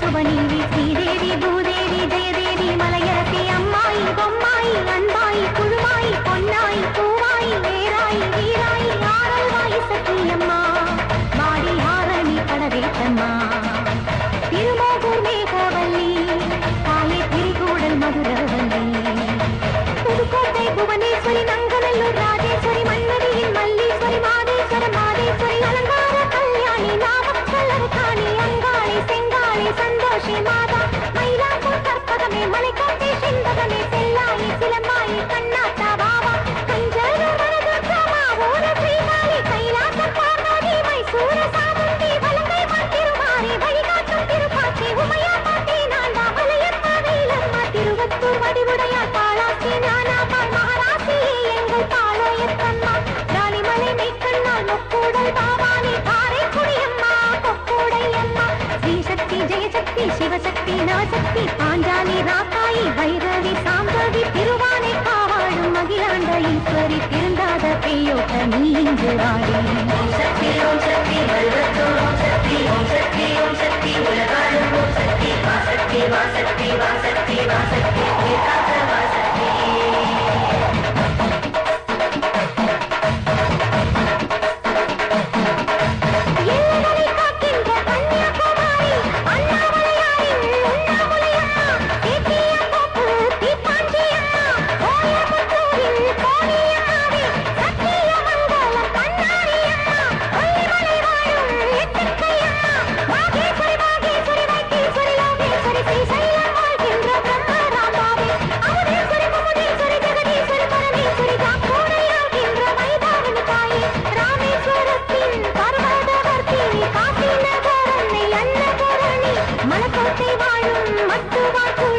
சுபநீவி ஸ்ரீதேவி பூதேவி ஜெயதேவி மலையரசி அம்மாயி பொம்மாயி அன்பாயி குழுமாயி பொன்னாயி பூவாயி வேராயி வீராயி ஆரல்வாயி சக்தி அம்மா खुशी माँ சிவசக்தி சிவசக்தி நவசக்தி பாஞ்சாலி ராக்காயி வைரவி சாம்பவி திருவானை காவாழும் மகிழாண்ட ஈஸ்வரி திருந்தாத பெய்யோட்ட நீ இன்று வாடி. ஓம் சக்தி ஓம் சக்தி ஓம் சக்தி ஓம் சக்தி ஓம் சக்தி உலகாலும் ஓம் சக்தி வாசக்தி வாசக்தி வாசக்தி வாசக்தி மலக்கோட்டை வாழும் மட்டு வாக்கு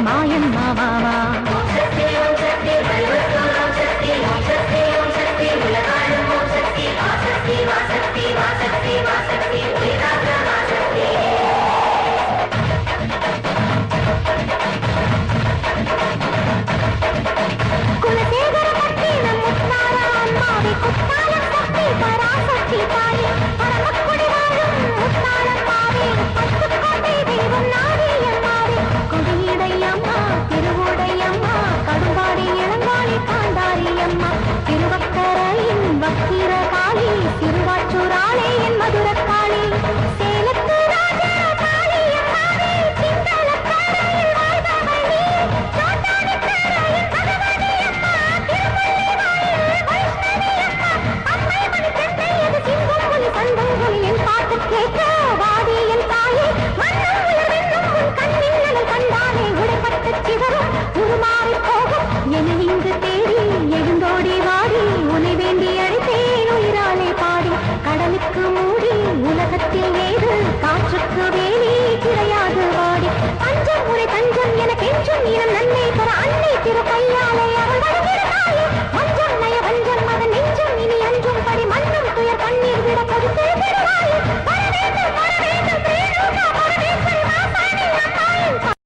மாயன் మధుర కాళ இனம்